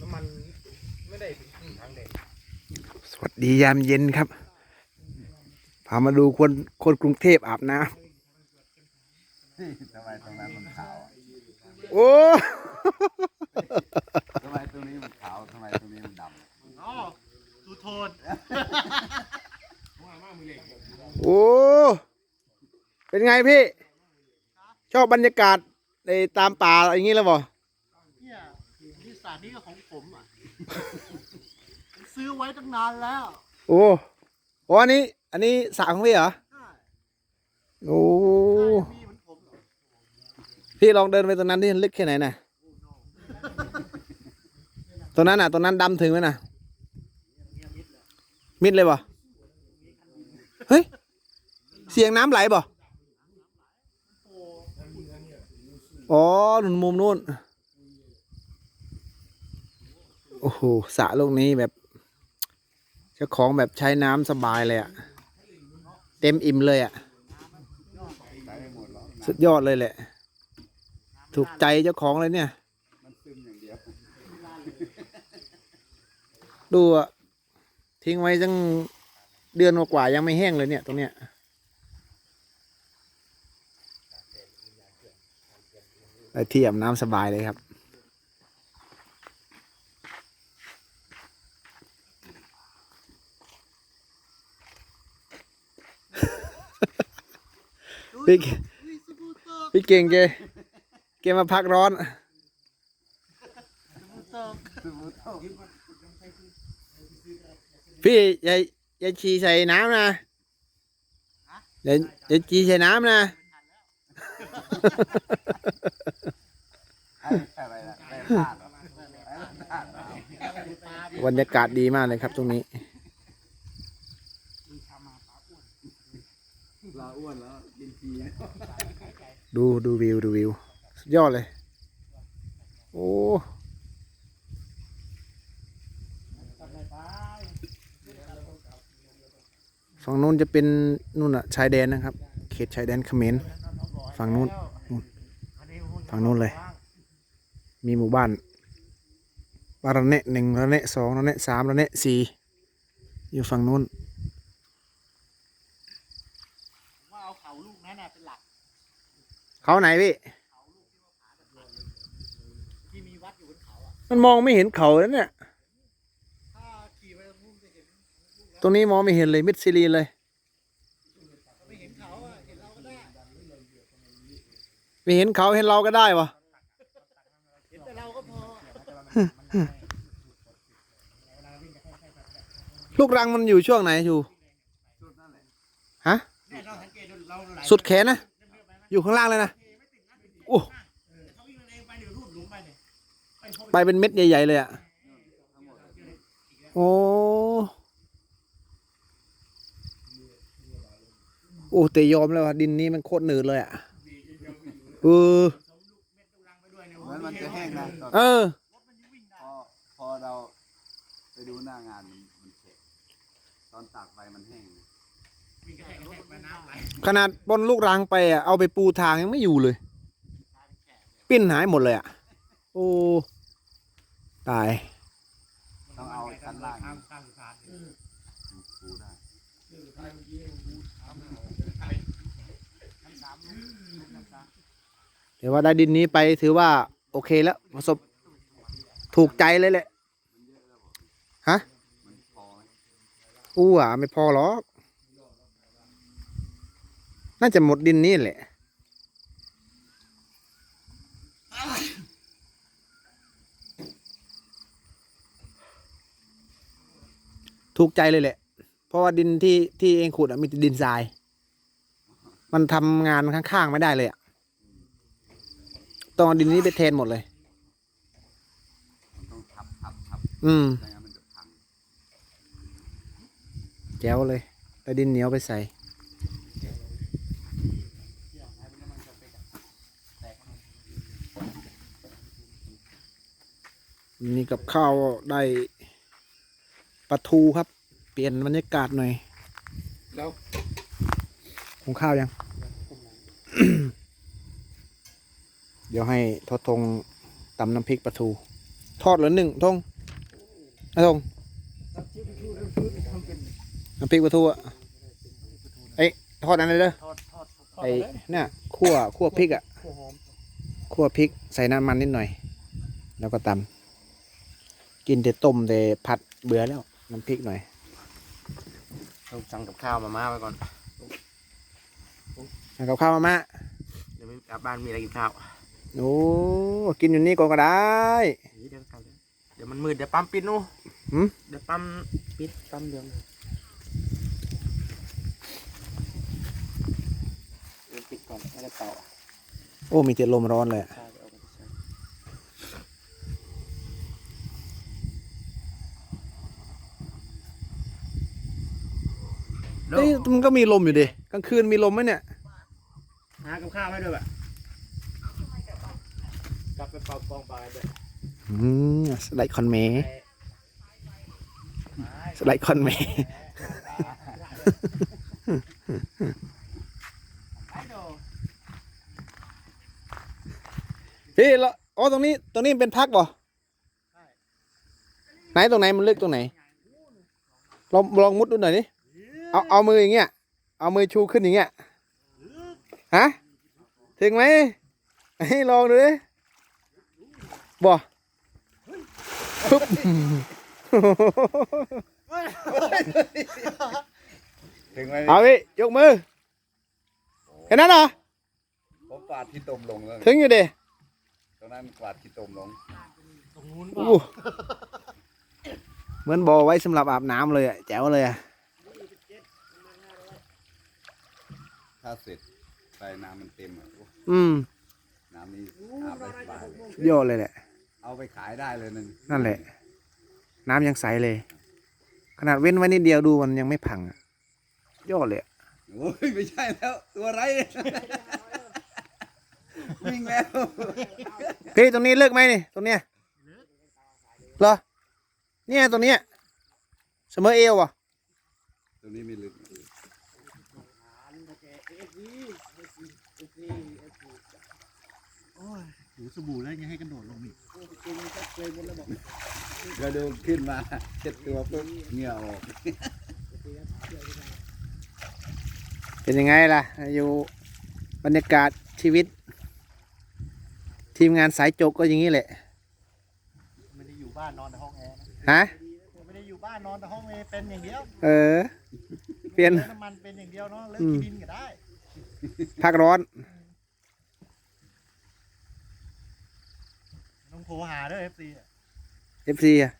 น้ำมันไม่ได้ถึงครึ่งถังแดงสวัสดียามเย็นครับ พามาดูคนคนกรุงเทพอาบน้ทำไมตรงนั้นมันขาวอะำโอ้ทำไมตรงนี้มันขาวทำไมตรงนี้มันดำอ๋อดูโทนว่ามามือเล็กโอ้เป็นไงพี่ ชอบบรรยากาศในตามป่าอย่างนี้แล้วบ่เนี่ยที่สถานนี้ก็ของผมอะผม ซื้อไว้ตั้งนานแล้ว โอ้โอ้อันนี้ อันนี้สระของพี่เหรอใช่โอ้ใช่มีเหมือนผมเหรอพี่ลองเดินไปตรงนั้นที่ลึกแค่ไหนน่ะตรงนั้นน่ะตรงนั้นดำถึงไหมน่ะ มิดเลยบ่เฮ้ย เสียงน้ำไหลบ่อ๋อหนุนมุมนู้น โอ้โหสระลูกนี้แบบเจ้าของแบบใช้น้ำสบายเลยอะเต็มอิ่มเลยอะใช้ไม่หมดหรอกสุดยอดเลยแหละ ถูกใจเจ้าของเลยเนี่ยยยดูอะทิ้งไว้ตั้งเดือนกว่าๆยังไม่แห้งเลยเนี่ย ตรงเนี้ยไอ้ที่อาบน้ำสบายเลยครับ พี่เกอุ้ยสบู่เตอร์พี่เก่งเกเกมาพักร้อนพี่อย่าอย่าฉี่ใส่น้ำนะอย่าอย่าฉี่ใส่น้ำน้าบรรยากาศดีมากเลยครับตรงนี้ เราอ้วนแล้วกินทีนะ ดูดูวิวดูวิวสุดยอดเลย โอ้ฝั่งนู้นจะเป็นนู่นอะชายแดนนะครับ เขตชายแดนเขมรฝั่งนู้นนู่นฝั่งนู้นเลย มีหมู่บ้านบาระเนะหนึ่งระเนะสองระเนะสามระเนะสี่อยู่ฝั่งนู้นว่าเอาเขาลูกนั้นเป็นหลัก เขาไหนพี่ที่มีวัดอยู่บนเขาอะมันมองไม่เห็นเขาแล้วเนี่ย ถ้าขี่ไปตรงนู้นจะเห็นตรงนี้มองไม่เห็นเลยมิดซีรีเลย ไม่เห็นเขาอะเห็นเราก็ได้ไม่เห็นเขาเห็นเราก็ได้วะเห็นแต่เราก็พอลูกรังมันอยู่ช่วงไหนอยู่ฮะ เนี่ยเราสังเกตดูเราไหลสุดแขนนะ อยู่ข้างล่างเลยนะโอ้เขาวิ่งเองไปเดี๋ยวรูดหลุมไปเนี่ยไปพบไปเป็นเม็ดใหญ่ๆเลยอะโอ้โอ้แต่ยอมแล้วว่ะดินนี้มันโคตรหนืดเลยอะเออเหมือนมันจะแห้งนะตอนเออพอพอเราไปดูหน้างานมันมันแฉะตอนตากไปมันแห้งวิ่งกระแทกกระแทกไปน้ำไหล ขนาดบนลูกรังไปอะเอาไปปูทางยังไม่อยู่เลย ปิ้นหายหมดเลยอะ โอ้ ตาย ต้องเอาชั้นล่างนี่ข้างทายปูได้เดี๋ยวว่าได้ดินนี้ไปถือว่า โอเคแล้วประสบถูกใจเลยแหละ ฮะอู้อะไม่พอหรอก น่าจะหมดดินนี่แหละ ถูกใจเลยแหละ เพราะว่าดินที่ที่เองขุดอะมีแต่ดินทราย มันทำงานข้างๆไม่ได้เลยอะต้องเอาดินนี้ไปแทนหมดเลยมันต้องทับทับทับอืม ไม่งั้นมันจะพัง แจ๋วเลยแต่ดินเหนียวไปใส่ นี่กับข้าวได้ปลาทูครับ เปลี่ยนบรรยากาศหน่อย แล้วหุงข้าวยัง เดี๋ยวให้ทอทงตำน้ำพริกปลาทู ทอดหรือหนึ่งทงอะทงน้ำพริกปลาทูอะเอ้ยทอดอันนี้เด้อทอดทอดทอดไอ้เลยเนี่ยคั่วคั่วพริกอะหัวหอมคั่วพริกใส่น้ำมันนิดหน่อย แล้วก็ตำ กินแต่ต้มแต่ผัดเบื่อแล้วน้ำพริกหน่อยต้องสั่งกับข้าวมาม่าไว้ก่อนแล้วกับข้าวมาม่าเดี๋ยวไม่กลับบ้านมีอะไรกินข้าวโอ้กินอยู่นี่ก่อนก็ได้เดี๋ยวกันเดี๋ยวมันมืดเดี๋ยวปั๊มปิดนู่นหืมเดี๋ยวปั๊มปิดปั๊มเดืองเดี๋ยวปิดก่อนไม่ได้เป่าโอ้มีแต่ลมร้อนเลยอะ ใช่เดี๋ยวเอาไปใช้ เอ้ยมันก็มีลมอยู่ดิกลางคืนมีลมไหมเนี่ยหากับข้าวให้ด้วยแบบกลับไปเป่ากองปลาด้วยอืมสไลด์คอนเมสไลด์คอนเมพี่เราอ๋อตรงนี้ตรงนี้เป็นพักบ่ไหนตรงไหนมันลึกตรงไหนลองลองมุดดูหน่อยดิ เอาเอามืออย่างเงี้ย เอามือชูขึ้นอย่างเงี้ย ฮะ ถึงไหมให้ลองดูดิบ่ปุ๊บถึงไหมเอาพี่ยกมือแค่นั้นเหรอผมกวาดที่ตมลงแล้วถึงอยู่ดิตรงนั้นกวาดที่ตมลงตรงนู้นเปล่าอู้เหมือนบ่อไว้สำหรับอาบน้ำเลยอะแจ๋วเลยอะ ถ้าเสร็จไปน้ำมันเต็มอะโอ้อืมน้ำนี้อาบได้สบายเลยยอดเลยแหละ เอาไปขายได้เลยนั่นนั่นแหละ น้ำยังใสเลย ขนาดเว้นไว้นิดเดียวดูมันยังไม่พังอะยอดเลยอะโอ้ยไม่ใช่แล้ว ตัวไร วิ่งแล้ว พี่ตรงนี้เลิกไหมนี่ตรงเนี้ยเหรอเนี่ยตรงเนี้ยเสมอเอวอะตัวนี้ไม่ลึก โอ้ยหูสบู่แล้วยังให้กระโดดลงอีกก็ดูขึ้นมาเช็ดตัวปุ๊บเหงื่อออกเป็นยังไงล่ะ อยู่บรรยากาศชีวิต ทีมงานสายจกก็อย่างนี้แหละ ไม่ได้อยู่บ้านนอนในห้องแอร์นะฮะไม่ได้อยู่บ้านนอนแต่ห้องเอร์เป็นอย่างเดียว เออ เปลี่ยนน้ำมันเป็นอย่างเดียวเนาะเลิกกินดินก็ได้ พักร้อน ต้อง โทรหาเด้อเอฟซี FC อะ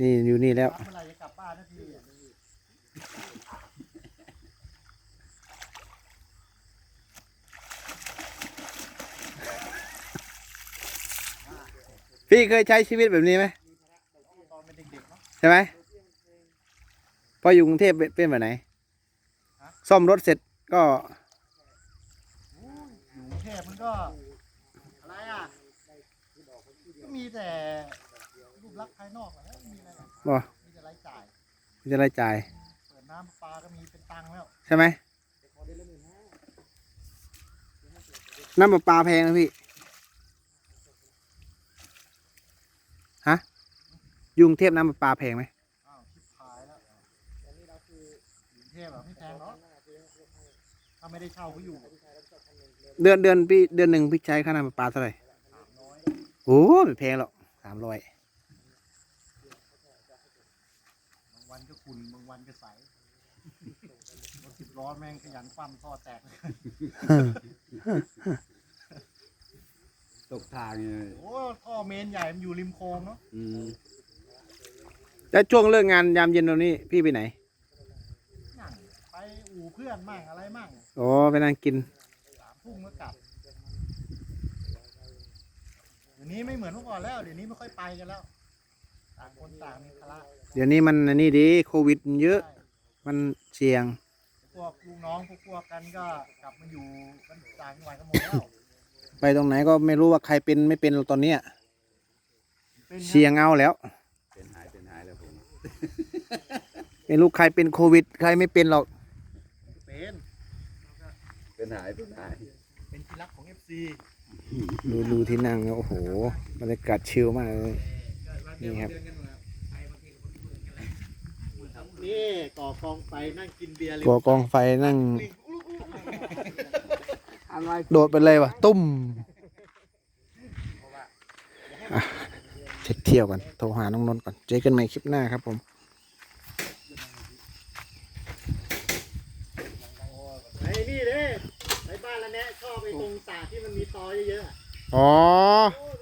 นี่อยู่นี่แล้ว เมื่อไหร่จะกลับบ้านนาทีอะพี่เคยใช้ชีวิตแบบนี้ไหมตอนเป็นเด็กๆเนาะใช่ไหมพออยู่กรุงเทพเป็นเป็นแบบไหน ซ่อมรถเสร็จก็ อยู่กรุงเทพมันก็อะไรอะก็ มีแต่รูปลักษณ์ภายนอกอะนะมีอะไรอะบ่มีแต่รายจ่ายจะรายจ่าย เปิดน้ำประปาก็มีเป็นตังค์แล้วใช่ไหมน้ำประปาแพงนะพี่ ฮะอยกรุงเทพน้ำประปาแพงไหม อ้าวชิบหายแล้วกรุงเทพแบบไม่แพงเนาะถ้าไม่ได้เช่าเขาอยู่เดือนเดือนพี่เดือนหนึ่งพี่ใช้ค่าน้ำประปาเท่าไหร่สามร้อย โอ้ไม่แพงหรอกสามร้อยบางวันก็ขุ่นบางวันก็ใสรถสิบล้อแม่งขยันคว่ำท่อแตก ตกทางเลยโอ้ท่อเมนใหญ่มันอยู่ริมโค้งเนาะอืมแล้วช่วงเลิกงานยามเย็นตรงนี้พี่ไปไหน นั่งไปอู่เพื่อนมั่งอะไรมั่งอ๋อไปนั่งกินสามทุ่มก็กลับ เดี๋ยวนี้ไม่เหมือนเมื่อก่อนแล้ว เดี๋ยวนี้ไม่ค่อยไปกันแล้ว ต่างคนต่างมีภาระเดี๋ยวนี้มันอันนี่ดีโควิดมันเยอะ ใช่มันเสี่ยง พวกลูกน้องพวกพวกกันก็กลับมาอยู่กันต่างจังหวัดกันหมดแล้วไปตรงไหนก็ไม่รู้ว่าใครเป็นไม่เป็นตอนเนี้ยเป็นเสี่ยงเอาแล้ว เป็นหายเป็นหายแล้วผมไม่รู้ใครเป็นโควิด ใครไม่เป็นหรอก เป็น เป็นหายเป็นหาย เป็นที่รักของ FC อ ดูดูที่นั่งนะโอ้โหบรรยากาศชิลมากเลยนี่ครับนี่ก่อกองไฟนั่งกินเบียร์เลยก่อกองไฟนั่งอะไรโดดไปเลยวะตุ้มอะเช็คเที่ยวกันโทรหาน้องนนท์ก่อนเจอกันใหม่คลิปหน้าครับผม อ้นี่เด้ไอ้บ้านละแนะชอบไปตรงสาที่มันมีตอเยอะๆอะอ๋อ โ